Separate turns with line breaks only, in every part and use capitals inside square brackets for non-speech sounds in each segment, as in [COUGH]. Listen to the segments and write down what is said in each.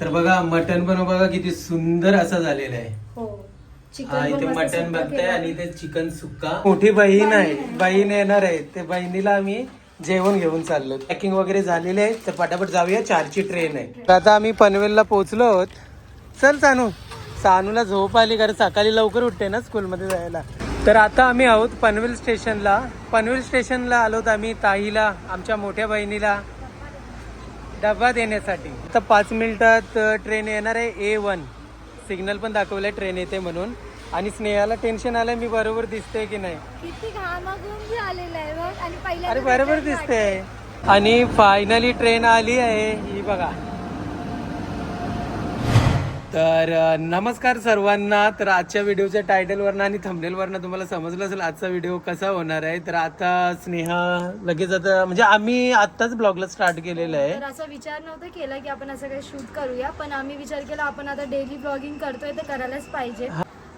तर बघा मटन पण बघा किती सुंदर असा झालेला आहे.
हो.
हा
चिकन
इथे
पण मस्त
मटन
सुक्का
बघताय
केलं.
आणि इथे चिकन सुक्का. मोठी बहीण आहे.
बहीण आहे.
बहीण येणार आहे. ते बहिणीला आम्ही जेवण घेऊन चाललो. पॅकिंग वगैरे झालेले आहे तर पटापट जाऊया. चारची ट्रेन आहे. तर आता आम्ही पनवेलला पोहोचलो आहोत. चल सानू. सानूला झोप आली कारण सकाळी लवकर उठते ना स्कूलमध्ये जायला. तर आता आम्ही आहोत पनवेल स्टेशनला. पनवेल स्टेशनला आलोत आम्ही ताईला आमच्या मोठ्या बहिणीला डबा देण्यासाठी. आता पाच मिनिटात ट्रेन येणार आहे ए वन सिग्नल पण दाखवलंय ट्रेन येते म्हणून. आणि स्नेहाला टेन्शन आलंय मी बरोबर दिसते की नाही.
किती घामाघूम आहे बघ. आणि पहिल्या
अरे बरोबर दिसते आणि फायनली ट्रेन आली आहे. ही बघा. तर नमस्कार सर्वांना. तर आजच्या व्हिडिओच्या टायटलवरनं आणि थंबनेलवरनं तुम्हाला समजलं असेल आजचा व्हिडिओ कसा होणार आहे. तर आता स्नेहा लगेच आता म्हणजे आम्ही आत्ताच ब्लॉगला स्टार्ट केलेलं आहे.
तर असा विचार नव्हता केला की आपण असं काही शूट करूया पण आम्ही विचार केला आपण आता डेली ब्लॉगिंग करतोय तर करायलाच पाहिजे.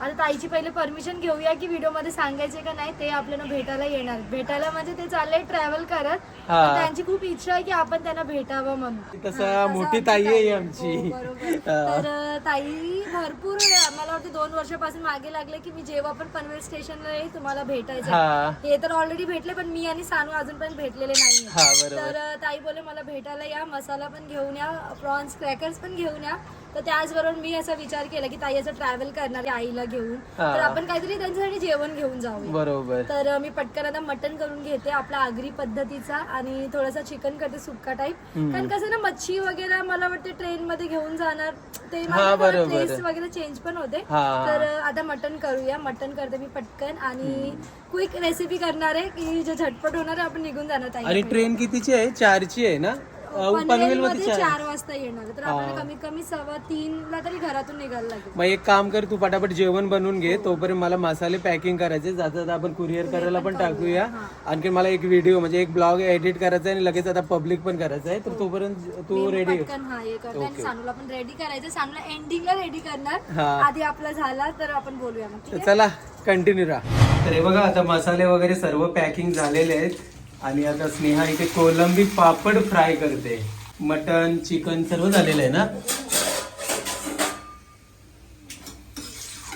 आता ताईची पहिले परमिशन घेऊया की व्हिडिओमध्ये सांगायचे का नाही ते आपल्याला भेटायला येणार. भेटायला म्हणजे ते चालले ट्रॅव्हल करत. पण त्यांची खूप इच्छा आहे की आपण त्यांना भेटावं म्हणून.
तसं मोठी ताई आहे
हो,
आमची.
बरोबर.
हा.
तर ताई भरपूर मला वाटतं दोन वर्षापासून मागे लागले की मी जेव्हा पण पनवेल स्टेशनला येईल तुम्हाला भेटायचं
हा.
तर ऑलरेडी भेटले पण मी आणि सानू अजूनपर्यंत भेटलेले नाही
हा बरोबर.
तर ताई बोले मला भेटायला या मसाला पण घेऊन या प्रॉन्स क्रॅकर्स पण घेऊन या. तर त्याचबरोबर मी असा विचार केला की ताई असं ट्रॅव्हल करणार आईला घेऊन. तर आपण काहीतरी त्यांच्यासाठी जेवण घेऊन जाऊ
बरोबर.
तर मी पटकन आता मटन करून घेते आपला आगरी पद्धतीचा आणि थोडासा चिकन करते सुक्का टाईप. कारण कसं ना मच्छी वगैरे मला वाटते ट्रेन मध्ये घेऊन जाणार ते. टेस्ट वगैरे चेंज पण होते. तर आता मटन करूया. मटन करते मी पटकन आणि क्विक रेसिपी करणार आहे की जे झटपट होणार आहे आपण निघून जाणार
आणि ट्रेन कितीची आहे? चारची आहे ना? पनवेल
पनवेल
मध्ये
मध्ये
चार
चार वाजता येणार. तर
हा.
आपल्याला कमीत कमी सव्वा तीन ला तरी घरातून निघायला लागेल.
मग एक काम कर तू पटापट जेवण बनवून घे. तोपर्यंत मला मसाले पॅकिंग करायचे जाता जाता आपण कुरिअर करायला पण टाकूया. आणखी मला एक व्हिडिओ म्हणजे एक ब्लॉग एडिट करायचा आहे आणि लगेच आता पब्लिक पण करायचं आहे. तर तोपर्यंत तू रेडी
पटकन हा हे करते आणि सानूला पण रेडी करायचं सानूला एंडिंगला रेडी करणार.
हा.
आधी आपला झाला तर आपण बोलूया मग ठीक
तर चला कंटिन्यू राहा. तर हे बघा आता मसाले वगैरे सर्व पॅकिंग झालेले आहेत. आणि आता स्नेहा इथे कोलंबी पापड फ्राय करते. मटन चिकन सर्व झालेलं आहे ना?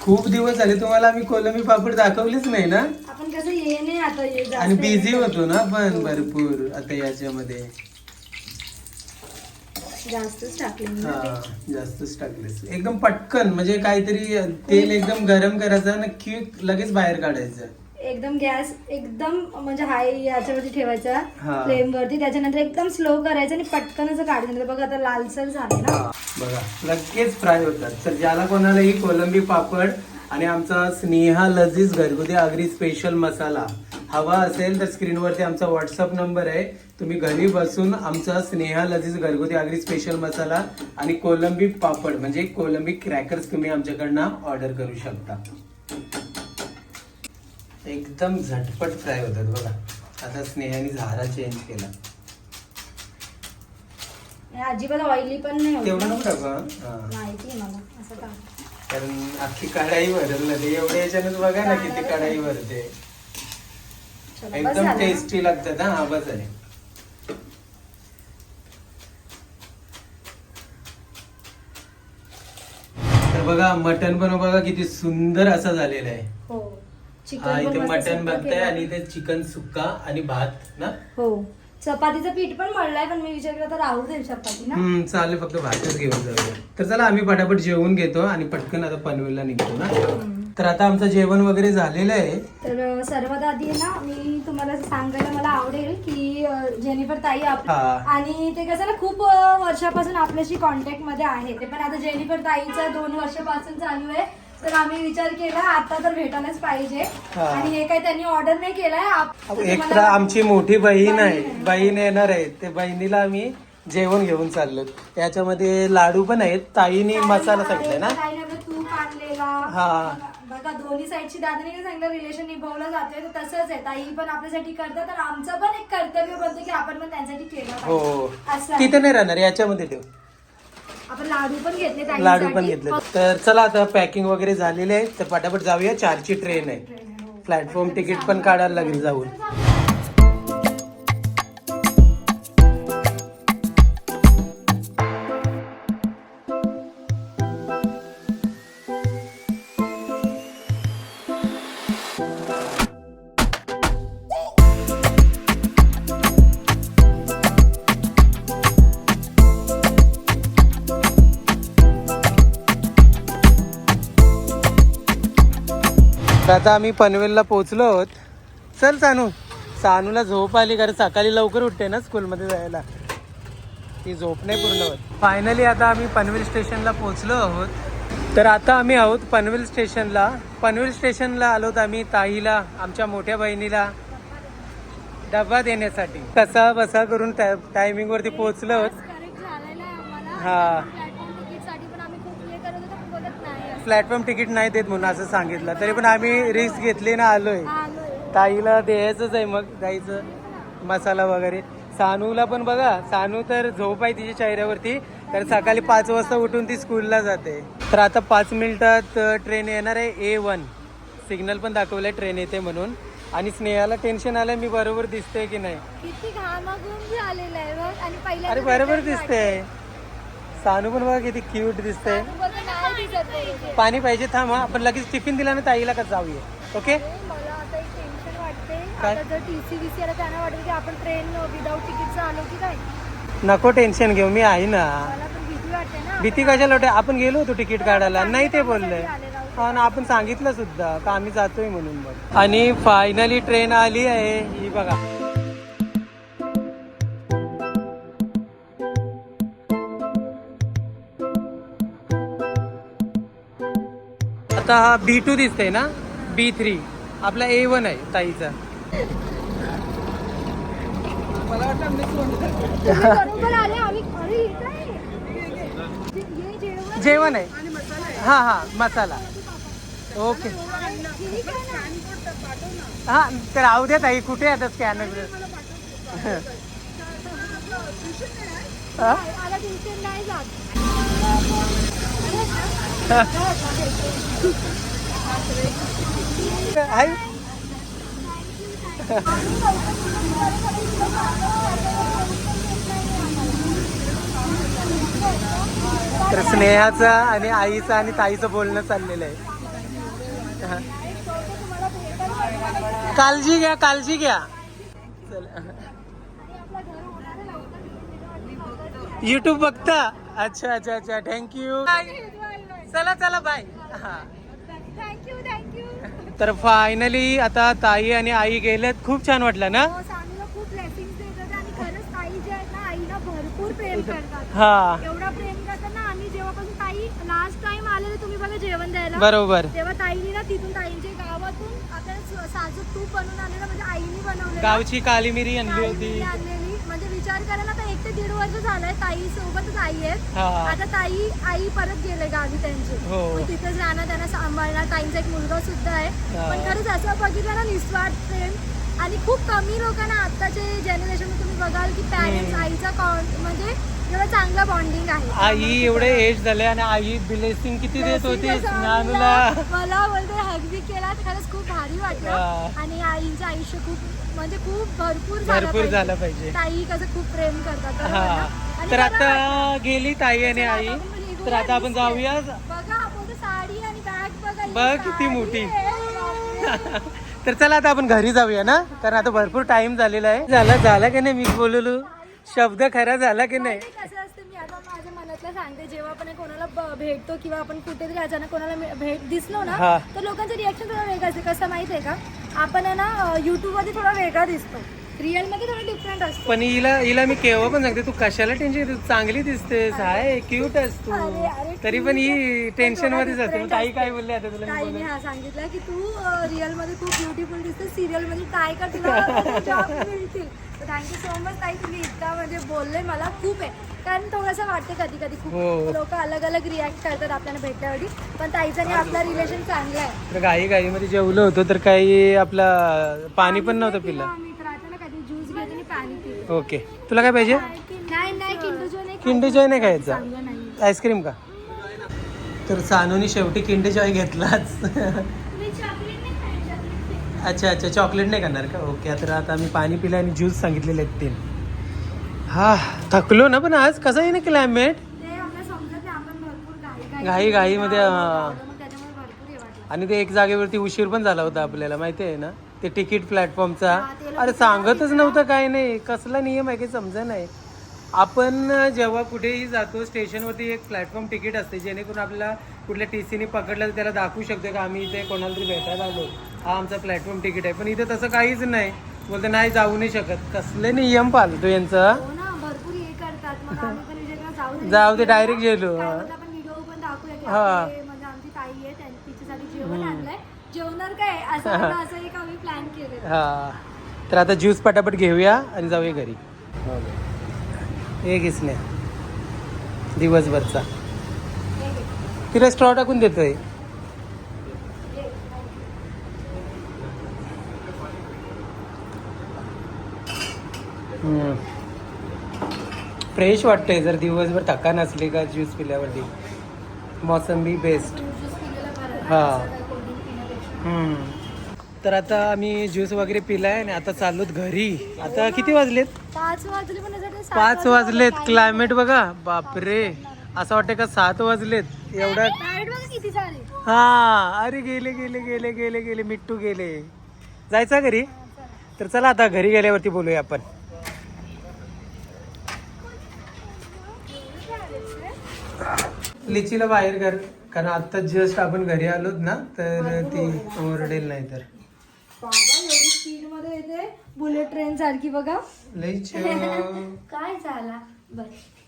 खूप दिवस झाले तुम्हाला आम्ही कोलंबी पापड दाखवलीच नाही ना?
आपण कसं ये नाही आता ये जास्त
आणि बिझी होतो ना पण भरपूर आता याच्यामध्ये.
जास्तच टाकले मी.
हा जास्तच टाकलेस एकदम पटकन म्हणजे काहीतरी तेल एकदम गरम करायचं आणि क्विक लगेच बाहेर काढायचं.
एकदम गॅस एकदम म्हणजे हाय याच्यावरती ठेवायचा
हा.
फ्लेम वरती त्याच्यानंतर एकदम स्लो करायचं आणि पटकन असं काढून घ्यायचं. बघा आता लालसर झाले ना.
बघा लगेच फ्राय होतात. तर ज्याला कोणाला ही कोलंबी पापड आणि आमचा स्नेहा लजीज घरगुती आगरी स्पेशल मसाला हवा असेल तर स्क्रीनवरती आमचा व्हॉट्सअप नंबर आहे. तुम्ही घरी बसून आमचा स्नेहा लजीज घरगुती आगरी स्पेशल मसाला आणि कोलंबी पापड म्हणजे कोलंबी क्रॅकर्स तुम्ही आमच्याकडनं ऑर्डर करू शकता. एकदम झटपट फ्राय होतात बघा. आता स्नेहाने झारा चेंज केला.
आणि अजिबात ऑइली पण नाही होत.
तेवढं. नको टाकू, हा.
माहिती आहे मला. असं टाक
कारण अख्खी कढाई भरल ते. एवढ्या याच्यानं बघा ना किती कढाई भरते
चला, बस
एकदम
झालं ना?
टेस्टी लागतात. हा बस आहे तर बघा मटन पण बघा किती सुंदर असा झालेला आहे.
हो.
हा इथे मटन बघताय. आणि इथे चिकन सुक्का आणि भात ना?
हो. चपातीचं पीठ पण मळलंय पण मी विचार केला तर राहू दे चपाती ना?
हम्म चालेल फक्त भातच घेऊन जाऊया. तर चला आम्ही पटापट जेवून घेतो आणि पटकन आता पनवेलला निघतो ना. तर आता आमचं जेवण वगैरे झालेलं आहे.
तर अ, सर्वात आधी आहे ना मी तुम्हाला सांगायला मला आवडेल की अ, जेनिफर ताई आप
हा.
आणि ते कसं ना खूप अ, वर्षापासून आपल्याशी कॉन्टॅक्टमध्ये आहे ते पण आता जेनिफर ताईचा दोन वर्षापासून चालू आहे. तर आम्ही विचार केला आता तर भेटायलाच पाहिजे.
हा.
आणि हे काही त्यांनी ऑर्डर नाही केलाय आप- तर
एक तर
तुम्हाला-
आमची मोठी बहीण आहे.
बहीण
येणार आहे. ते बहिणीला आम्ही जेवण घेऊन चाललो. त्याच्यामध्ये लाडू पण आहेत. ताईने मसाला सांगितलाय ना?
ताईने आपलं तूप आणलेला.
हा.
बघा दोन्ही साईडची दादाने काय सांगितलं? रिलेशन निभावलं जातोय तर तसंच आहे. ताई पण आपल्यासाठी करतात तर आमचं पण एक कर्तव्य बनतं की आपण पण त्यांच्यासाठी केलं
हो.
पाहिजे. असं आहे.
तिथे नाही राहणार याच्यामध्ये ठेव.
आपण लाडू पण घेतले.
लाडू पण घेतले तर चला आता पॅकिंग वगैरे झालेले आहे. तर पटापट जाऊया. चारची ट्रेन आहे.
हो.
प्लॅटफॉर्म तिकीट पण काढायला लागेल जाऊन. आता आम्ही पनवेलला पोहोचलो आहोत. चल सानू. सानूला झोप आली कारण सकाळी लवकर उठते ना स्कूलमध्ये जायला. ती झोप नाही पूर्ण होत. फायनली आता आम्ही पनवेल स्टेशनला पोहोचलो आहोत. तर आता आम्ही आहोत पनवेल स्टेशनला. पनवेल स्टेशनला आलोत आम्ही ताईला आमच्या मोठ्या बहिणीला डबा देण्यासाठी. कसा बसा करून टायमिंग वरती पोहोचलो आहोत. हा
प्लॅटफॉर्म तिकीटसाठी पण आम्ही खूप हे करत होतो पण बोलत नाही असं.
प्लॅटफॉर्म तिकीट नाही देत म्हणून असं सांगितलं. तरी पण आम्ही रिस्क घेतली ना आलोय. ताईला द्यायचंच आहे मग जायचं. मसाला वगैरे. सानूला पण बघा सानू तर झोप आहे तिच्या चेहऱ्यावरती. कारण सकाळी पाच वाजता उठून ती स्कूलला जाते. तर आता पाच मिनिटात ट्रेन येणार आहे ए वन सिग्नल पण दाखवलंय ट्रेन येते म्हणून. आणि स्नेहाला टेन्शन आलंय मी बरोबर दिसते की नाही.
आहे
अरे बरोबर दिसते सानू पण बघा किती क्यूट दिसते
आहे.
पाणी पाहिजे थांब हा. आपण लगेच टिफिन दिला ना ताईला का जाऊया. ओके
मला आता एक टेन्शन वाटते.
काय?
आता जर टी सी बी सी आला त्यांना वाटेल की आपण ट्रेन विदाऊट तिकीटचं आलो की काय?
नको टेन्शन घेऊ मी आहे ना.
मला पण भीती वाटते ना.
भीती कशाला होते आपण गेलो होतो तिकीट काढायला. नाही ते बोलले. हा ना आपण सांगितलं सुद्धा. का आम्ही जातोय म्हणून मग आणि फायनली ट्रेन आली आहे. ही बघा. आता हा बी टू दिसतंय ना? बी थ्री आपला ए वन आहे ताईचा.
हे हे जेवण
आहे. हा हा मसाला. ओके. हा तर राहू द्या ताई कुठे आता स्कॅनर
नाही जात.
आहे तर स्नेहाचं आणि आईचं आणि ताईचं बोलणं चाललेलं आहे. काळजी घ्या काळजी घ्या. युट्यूब बघता? अच्छा अच्छा अच्छा. थँक्यू चला चला बाय हा.
थँक्यू थँक्यू
तर फायनली आता ताई आणि आई गेलेत. खूप छान वाटलं ना?
सानूला खूप ब्लेसिंग्स देतात आणि खरंच ताई जे आहेत ना आईला भरपूर प्रेम [LAUGHS] करतात.
हा
एवढा प्रेम करतात ना आम्ही जेव्हापासून ताई लास्ट टाइम आलेले तुम्ही बघा जेवण द्यायला.
बरोबर.
तेव्हा ताईने ना तिथून ताईंच्या गावातून आपल्याला स- साजूक तूप बनवून आणलेलं म्हणजे आईने
गावची काली मिरी आणली होती.
विचार करा ना एक ते दीड वर्ष झालंय ताई सोबतच आई आहेत
हा
आता ताई आई परत गेले गावी त्यांची
हो.
मग तिथेच राहणार त्यांना सांभाळणार ताईंचा एक मुलगा सुद्धा आहे
हा.
पण खरंच असं बघितलं ना निस्वार्थ प्रेम आणि खूप कमी लोकांना आताचे जनरेशन तुम्ही बघाल की पॅरेंट्स. आईचा कॉन म्हणजे एवढं चांगलं बॉन्डिंग आहे.
आई एवढे एज झाले आणि आई ब्लेसिंग किती देत होती नानूला.
मला बोलते हगबी केला तर खरंच खूप भारी वाटलं. आणि आईचं आयुष्य खूप म्हणजे खूप भरपूर झालं
भरपूर
पाहिजे.
झालं पाहिजे.
ताई कसं खूप प्रेम करतात
तर आता गेली ताई आणि आई. तर आता आपण. जाऊया.
बघा आपण साडी आणि बॅग बघा
बघ किती मोठी. [LAUGHS] तर चला आता आपण घरी जाऊया ना? कारण आता भरपूर टाइम झालेला आहे. झाला झाला की नाही? मी बोललो शब्द खरा झाला की नाही?
कसं असतं मी आता माझ्या मनातलं सांगते जेव्हा आपण कोणाला ब- भेटतो किंवा आपण कुठेतरी अचानक कोणाला मे- भेट दिसलो ना. तर लोकांचं रिॲक्शन थोडं वेगळं असते. कसं माहिती आहे का? आपण आहे ना युट्यूबमध्ये थोडा वेगळा दिसतो. रिअलमध्ये थोडं डिफरंट असतो.
पण हिला हिला मी केव्हा पण सांगते तू कशाला टेन्शन तू चांगली दिसतेस हाय क्यूट आहेस तू.
अरे,
तरी पण ही
टेन्शनमध्ये
जाते मग ताई
असते.
काय बोलले आता तुला
ताईने? हा सांगितलं की तू रिअलमध्ये खूप ब्युटिफुल दिसते सिरियलमध्ये ट्राय कर तुला जॉब मिळतील. थँक्यू सो मच ताई तुम्ही इतका म्हणजे बोलले मला खूप आहे. कारण थोडंसं वाटते कधी कधी खूप
हो.
लोक अलग अलग रिॲक्ट करतात आपल्याला भेटल्यावरती पण ताईचं आणि आपला रिलेशन चांगलं आहे.
तर घाई घाई मध्ये जेवलो होतो तर काही आपला पाणी पण नव्हतं पिलं.
आम्ही तर अचानक कधी ज्यूस घेत आणि पाणी पिलं.
ओके. तुला काय पाहिजे?
नाही नाही किंडू जो नाही
किंडू जॉय नाही खायचा. आईस्क्रीम का? तर सानूनी शेवटी किंडे जॉय घेतलाच
मी चॉकलेट नाही खायचं chocolate नाही.
अच्छा अच्छा चॉकलेट नाही करणार का? ओके तर आता आम्ही पाणी पिलं आणि ज्यूस सांगितलेले आहेत तीन. हा थकलो ना पण आज? कसं आहे ना क्लायमेट
ते घाई
घाई घाईमध्ये आणि ते एक जागेवरती उशीर पण झाला होता आपल्याला माहिती आहे ना? ते तिकीट प्लॅटफॉर्मचा
ते
अरे सांगतच नव्हतं काय नाही. कसला नियम आहे काही समजा नाही? आपण जेव्हा कुठेही जातो स्टेशनवरती एक प्लॅटफॉर्म तिकीट असते जेणेकरून आपल्याला कुठल्या टी सीने पकडलं तर त्याला दाखवू शकतो का आम्ही इथे कोणाला तरी भेटायला आलो. हा आमचा प्लॅटफॉर्म तिकीट आहे. पण इथे तसं काहीच नाही. बोलते नाही जाऊ नाही शकत. कसले नियम पाळतो यांचा?
हो ना भरपूर हे करतात. मग आम्ही पण विचार केला जाऊ दे
जाऊ दे डायरेक्ट गेलो.
काय बोलतो आपण व्हिडिओ पण दाखवूया की
हा.
आपले म्हणजे आमची ताई आहे त्यांनी तिच्यासाठी जेवण आणलंय. जेवणार काय? असं म्हणलं असं एक आम्ही प्लॅन केलेलं.
हा. तर आता ज्यूस पटापट घेऊया आणि जाऊया घरी. हे घेसल्या दिवसभरचा.
हे घे.
तिला स्ट्रॉ टाकून देतोय. फ्रेश वाटतंय जर दिवसभर थकान असली का ज्यूस पिल्यावरती. मोसंबी बेस्ट हा. तर आता आम्ही ज्यूस वगैरे पिलाय आणि आता चाललोत घरी. आता किती वाजलेत?
पाच
वाजलेत. क्लायमेट बघा. बापरे. असं वाटतं का सात वाजलेत? एवढा हा. अरे गेले गेले गेले गेले गेले. मिट्टू गेले. जायचं घरी? तर चला आता घरी गेल्यावरती बोलूया आपण. लिचीला बाहेर कर कारण आता जस्ट आपण घरी आलोत ना तर ती ओरडेल नाही तर.
बाबा एवढी स्पीडमध्ये येते. बुलेट ट्रेन सारखी बघा.
लईच [LAUGHS]
काय झाला?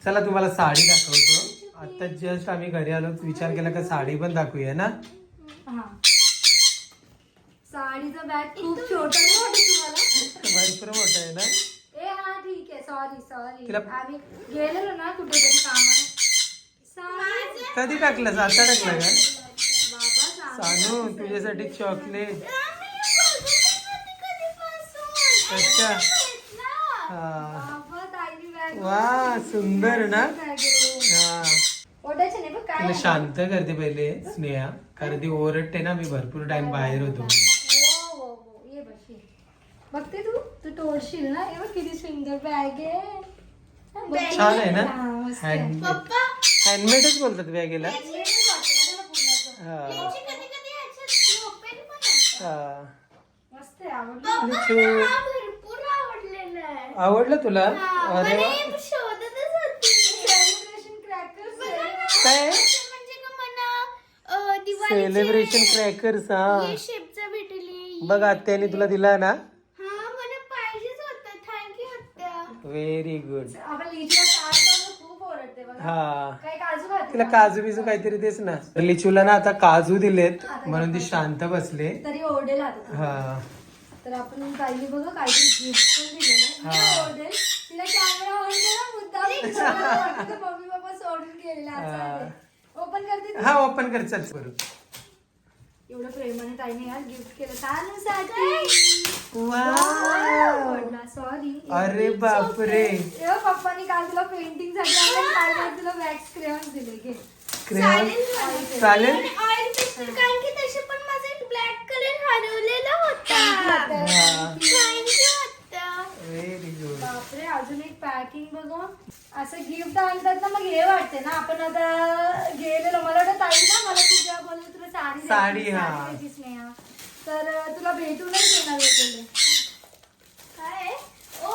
चला तुम्हाला साडी दाखवतो. आता जस्ट आम्ही घरी आलो विचार केला का साडी पण दाखवूया ना?
हा. साडीचं बॅग खूप छोटं नाही वाटत तुम्हाला?
भरपूर मोठं आहे ना?
ए हा ठीक आहे. सॉरी सॉरी
तिला-
आम्ही गेलेलो ना कुठेतरी कामाला. Sorry.
कधी टाकलं आता टाकलं का
बाबा सांग.
सानू तुझ्यासाठी चॉकलेट अच्छा हा वा सुंदर ना. हा
काय
तिला शांत करते पहिले स्नेहा कारण ती ओरडते ना मी भरपूर टाइम बाहेर होतो.
बघते तू तू तोडशील ना किती सुंदर बॅग आहे.
छान आहे ना. हँड हँडमेडच बोलतात बॅगेला. हा. हा.
मस्त आहे आवडलं
तुला? अरे वा.
सेलिब्रेशन क्रॅकर्स
काय? सेलिब्रेशन क्रॅकर्स हा.
शेपचा भेटली
बघ आत्याने तुला दिला ना?
हा मला पाहिजेच होता. थँक्यू आत्या.
व्हेरी गुड हा. तिला काजू बिजू काहीतरी देस ना. तर लिचूला ना आता काजू दिलेत. म्हणून ती शांत बसले.
तरी ओरडेल आता.
हा.
तर आपण बघा काहीतरी गिफ्ट पण दिलेलं आहे.
हा.
ओरडेल तिला कॅमेरा ऑन करा मुद्दाम मम्मी पप्पा सोडून गेलेला. ओपन करते ती.
हा ओपन कर. चल. करू
एवढं प्रेमाने ताईने यार गिफ्ट केलं. सानूसाठी सॉरी
अरे बापरे.
पप्पानी काल तुला पेंटिंगसाठी आणलं, काल काल तुला वॅक्स क्रेयॉन्स दिले घे.
क्रेयॉन चालेल
ऑइल पेन्सिल कारण की तसे पण माझा एक ब्लॅक कलर होता
हा
थँक्यू आत्या
व्हेरी गुड
बापरे अजून एक पॅकिंग बघा असं गिफ्ट आणतात ना मग हे वाटते ना आपण आता गेलेलो. मला वाटतं ताई ना मला तुझ्या बोलले तुला साडी द्यायची,
साडी, हा.
साडी द्यायची स्नेहा तर तुला भेटूनच येणार बोलले
काय ओ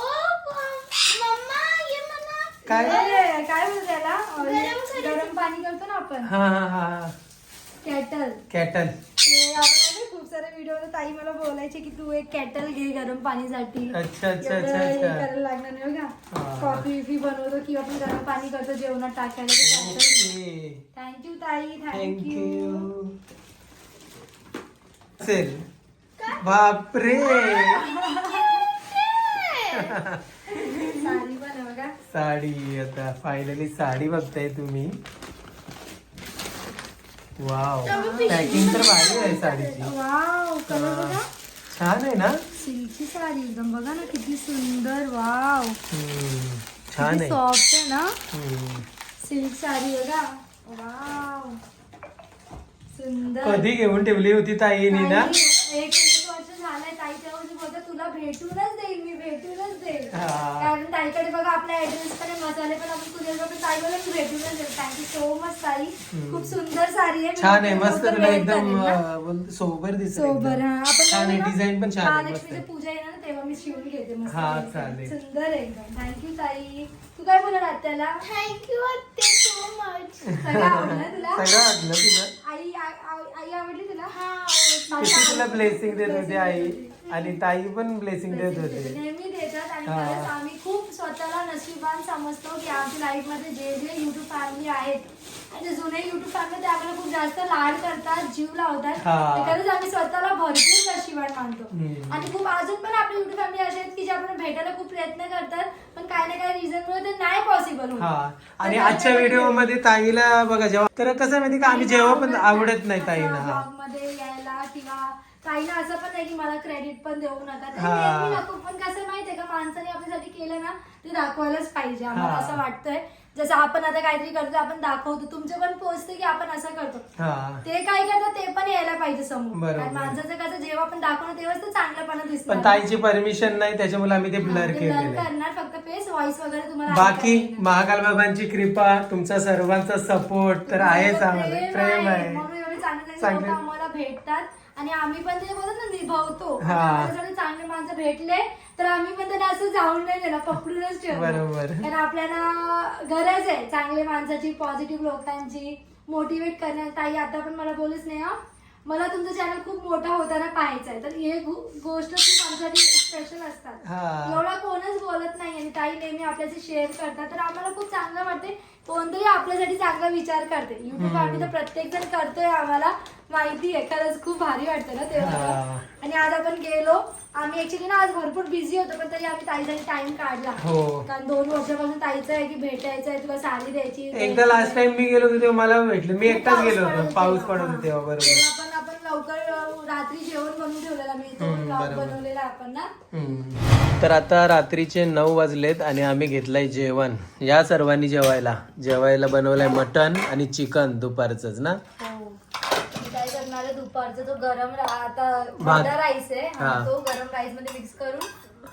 मम्मा ये मला
काय?
अरे, काय बोलते त्याला?
गरम
पाणी करतो ना आपण.
हा हा हा.
कॅटल
कॅटल
ते आपण खूप सारे व्हिडिओ ताई मला बोलायचे की तू एक कॅटल घे गरम पाणीसाठी.
अच्छा अच्छा
एवढं
अच्छा
हे
अच्छा.
करायला लागणार नाही. बघा कॉफी बिफी बनवतो किंवा आपण गरम पाणी करतो जेवणात टाकायला
ओके
थँक्यू ताई. थँक्यू
थँक्यू चल. बापरे. [LAUGHS]
साडी पण आहे बघा.
साडी आता फायनली साडी बघताय तुम्ही. वाव पॅकिंग तर भारी आहे साडीची.
वाव कलर बघा.
छान आहे ना?
सिल्कची साडी. एकदम बघा ना किती सुंदर. वाव
छान आहे.
सॉफ्ट आहे ना. सिल्क साडी बघा. वाव सुंदर.
कधी घेऊन ठेवली होती ताईनी ना?
एक झालंय ताई तेव्हा बोलते तुला भेटूनच देईल मी भेटूनच देईल. कारण ताईकडे बघा आपला ऍड्रेस पण मसाले पण आपण कुरिअर करून ताईला पण भेटूनच देऊ थँक्यू सो मच ताई. खूप सुंदर साडी आहे
छान आहे
मी
मस्त तुला एकदम सोबर दिसत
सोबर हा. आपण
छान आहे डिझाईन पण छान आहे.
पूजा येणार ना तेव्हा मी शिवून घेते मस्त. सुंदर आहे एकदम. थँक्यू ताई. तू काय बोलणार आत्याला?
थँक्यू आत्ते सो मच
सगळं आवडलं तुला?
सगळं वाटलं तुझं
आई आ- आई आवडली तुला?
हा
किती तुला ब्लेसिंग देत होती आई? आणि ताई पण ब्लेसिंग देत होते.
नेहमी देतात आणि
हा.
खरंच आम्ही खूप स्वतःला नशिबान समजतो की आमच्या लाईफमध्ये जे जे युट्यूब फॅमिली आहेत जे जुने युट्यूब फॅमिली ते आपल्याला खूप जास्त लाड करतात जीव लावतात.
हा.
खरंच आम्ही स्वतःला भरपूर नशिबान मानतो
हम्म.
आणि खूप अजून पण आपली युट्यूब फॅमिली अशी आहेत की जे आपल्याला भेटायला खूप प्रयत्न करतात पण काही ना काही रिझन मुळे ते नाही पॉसिबल
हा. आणि आजच्या व्हिडिओमध्ये ताईला बघा जेव्हा तर कसं आहे माहिती का आम्ही जेव्हा पण आवडत नाही ताईला हा.
मध्ये यायला किंवा ताईला असं पण नाही की मला क्रेडिट पण देऊ नका. तर
हा.
नेहमी नको पण कसं माहितीये का माणसाने आपल्यासाठी केलं ना ते दाखवायलाच पाहिजे. आम्हाला
हा.
असं वाटतंय. जसं आपण आता काहीतरी करतो आपण दाखवतो. तुमचं पण पोचते की आपण असं करतो.
हा.
ते काय करतात ते पण यायला पाहिजे समोर.
बरोबर.
कारण माणसाचं कसं जेव्हा आपण दाखवणार तेव्हाच ते चांगलंपणा दिसणार
पण ताईची परमिशन नाही त्याच्यामुळे आम्ही ते ब्लर
ते blur
केलेलं आहे.
करणार. फक्त फेस व्हॉइस वगैरे तुम्हाला
बाकी
ऐकायला येणार.
महाकाल बाबांची कृपा तुमचा सर्वांचा सपोर्ट तर आहेच आम्हाला. प्रेम आहे.
म्हणून एवढे चांगले चांगले
चांगले-
लोक आम्हाला भेटतात. आणि आम्ही पण ते बोलत ना निभावतो.
हा.
आम्हाला जर चांगले माणसं भेटले तर आम्ही पण त्यांना असं जाऊन नाही गेला पकडूनच ठेवतो
बरोबर.
कारण आपल्याला गरज आहे चांगल्या माणसाची पॉझिटिव्ह लोकांची मोटिवेट करण्या ताई आता पण मला बोलूच नाही हा मला तुमचं चॅनल खूप मोठा होताना पाहायचं आहे. तर हे गो- गोष्ट खूप आमच्यासाठी स्पेशल असतात.
हा.
एवढा कोणच बोलत नाही. आणि ताई नेहमी आपल्याशी शेअर करतात. तर आम्हाला खूप चांगलं वाटते कोणतरी आपल्यासाठी चांगला विचार करते. युट्यूब आम्ही तर प्रत्येक जण करतोय आम्हाला. माहिती आहे. खरंच खूप भारी वाटतं ना तेव्हा. आणि आज आपण गेलो. आम्ही ऍक्च्युली ना आज भरपूर बिझी होतो पण तरी आम्ही ताईसाठी टाइम काढला.
हो.
कारण दोन वर्षापासून ताईचं आहे की भेटायचं आहे तुला साडी द्यायची
एकदा लास्ट टाइम मी गेलो होतो तेव्हा मला भेटलं. मी एकटाच गेलो होतो. पाऊस. पडत होता तेव्हा बरोबर
तेव्हा पण आपण लवकर अं, रात्री जेवण बनवून ठेवलेला मी तो
हम्म,
vlog
बरोबर.
बनवलेला आपण ना.
हम्म. तर आता रात्रीचे नऊ वाजलेत आणि आम्ही घेतलंय जेवण. या सर्वांनी जेवायला. जेवायला बनवलंय मटन आणि चिकन दुपारचंच ना?
हो. मी काय करणार आहे दुपारचा जो गरम रा- आता
भात.
राईस आहे हा,
हा.
तो गरम राईसमध्ये मिक्स करून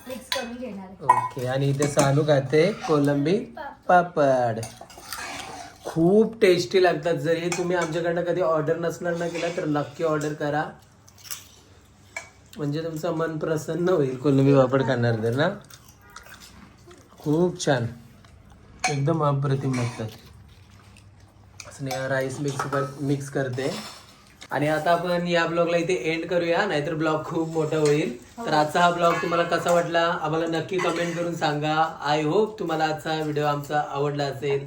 मिक्स करून घेणार आहे.
ओके आणि इथे सानू खाते कोलंबी पापड. खूप टेस्टी लागतात. जरी तुम्ही आमच्याकडनं कधी ऑर्डर नसणार ना केला तर नक्की ऑर्डर करा. म्हणजे तुमचं मन प्रसन्न होईल. कोलंबी पापड खाणार तर ना? खूप छान. एकदम अप्रतिम लागतात. स्नेहा राईस मिक्स मिक्स करते. आणि आता आपण या ब्लॉगला इथे एंड करूया नाहीतर ब्लॉग खूप मोठा होईल. तर आजचा हा ब्लॉग तुम्हाला कसा वाटला? आम्हाला नक्की कमेंट करून सांगा. आय होप तुम्हाला आजचा व्हिडिओ आमचा आवडला असेल.